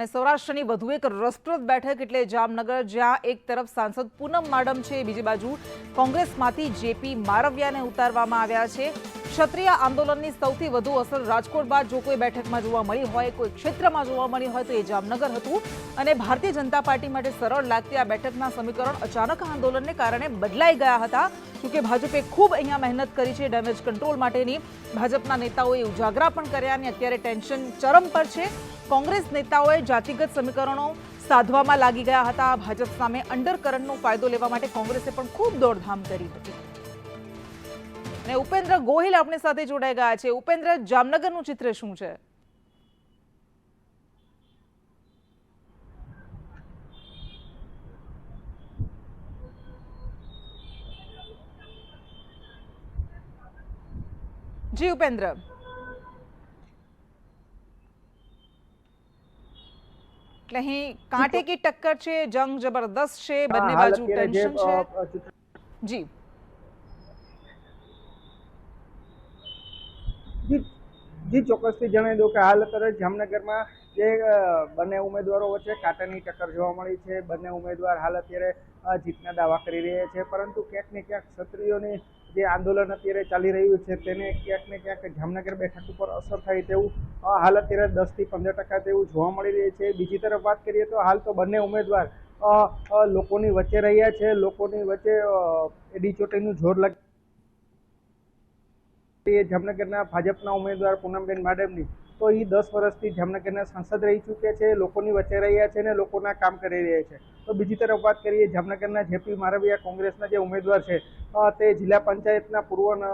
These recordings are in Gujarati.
અને સૌરાષ્ટ્રની વધુ એક રસપ્રદ બેઠક એટલે જામનગર, જ્યાં એક તરફ સાંસદ પૂનમ માડમ છે, બીજી બાજુ કોંગ્રેસમાંથી જેપી મારવિયાને ઉતારવામાં આવ્યા છે. ક્ષત્રિય આંદોલનની સૌથી વધુ અસર રાજકોટ બાદ જો કોઈ બેઠકમાં જોવા મળી હોય, કોઈ ક્ષેત્રમાં જોવા મળી હોય તો એ જામનગર હતું. અને ભારતીય જનતા પાર્ટી માટે સરળ લાગતી આ બેઠકના સમીકરણ અચાનક આંદોલનને કારણે બદલાઈ ગયા હતા. જોકે ભાજપે ખૂબ અહીંયા મહેનત કરી છે ડેમેજ કંટ્રોલ માટેની. ભાજપના નેતાઓએ ઉજાગરા પણ કર્યા અને અત્યારે ટેન્શન ચરમ પર છે. કોંગ્રેસ નેતાઓએ જાતિગત સમીકરણો સાધવામાં લાગી ગયા હતા. ભાજપ સામે અંડરકરન્ટનો ફાયદો લેવા માટે કોંગ્રેસે પણ ખૂબ દોડધામ કરી હતી. અને ઉપેન્દ્ર ગોહિલ આપણી સાથે જોડાઈ ગયા છે. ઉપેન્દ્ર જામનગરનું ચિત્ર શું છે? જી ઉપેન્દ્ર. એટલે અહીં કાંટે કી ટક્કર છે જંગ જબરદસ્ત છે બંને બાજુ ટેન્શન છે. જી. જી જી, ચોક્કસથી જણાવી દઉં કે હાલ અત્યારે જામનગરમાં જે બંને ઉમેદવારો વચ્ચે કાંટાની ટક્કર જોવા મળી છે. બંને ઉમેદવાર હાલ અત્યારે જીતના દાવા કરી રહ્યા છે. પરંતુ ક્યાંક ને ક્યાંક ક્ષત્રિયોની જે આંદોલન અત્યારે ચાલી રહ્યું છે તેને ક્યાંક ને ક્યાંક જામનગર બેઠક ઉપર અસર થાય તેવું હાલ અત્યારે દસથી પંદર ટકા તેવું જોવા મળી રહ્યું છે. બીજી તરફ વાત કરીએ તો હાલ તો બંને ઉમેદવાર લોકોની વચ્ચે રહ્યા છે. લોકોની વચ્ચે એડી ચોટીનું જોર લાગ એ જામનગરના ભાજપના ઉમેદવાર પૂનમબેન માડમની, તો એ દસ વર્ષથી જામનગરના સાંસદ રહી ચૂક્યા છે, લોકોની વચ્ચે રહ્યા છે અને લોકોના કામ કરી રહ્યા છે. તો બીજી તરફ વાત કરીએ જામનગરના જેપી મારવિયા કોંગ્રેસના જે ઉમેદવાર છે તે જિલ્લા પંચાયતના પૂર્વ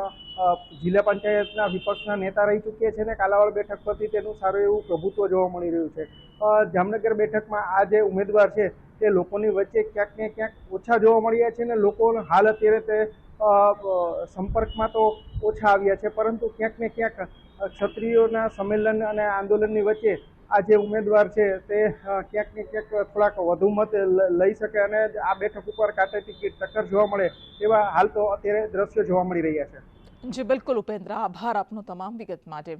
જિલ્લા પંચાયતના વિપક્ષના નેતા રહી ચૂક્યા છે અને કાલાવાડ બેઠક પરથી તેનું સારું એવું પ્રભુત્વ જોવા મળી રહ્યું છે. જામનગર બેઠકમાં આ જે ઉમેદવાર છે તે લોકોની વચ્ચે ક્યાંક ને ક્યાંક ઓછા જોવા મળ્યા છે અને લોકો હાલ અત્યારે તે સંપર્કમાં તો ઓછા આવ્યા છે, પરંતુ ક્યાંક ને ક્યાંક ક્ષત્રિયોના સંમેલન અને આંદોલનની વચ્ચે આ જે ઉમેદવાર છે તે ક્યાંક ને ક્યાંક થોડાક વધુ મત લઈ શકે અને આ બેઠક ઉપર કાંટે ટિકિટ ટક્કર જોવા મળે એવા હાલ તો અત્યારે દ્રશ્યો જોવા મળી રહ્યા છે. જી, બિલકુલ ઉપેન્દ્ર, આભાર આપનો તમામ વિગત માટે.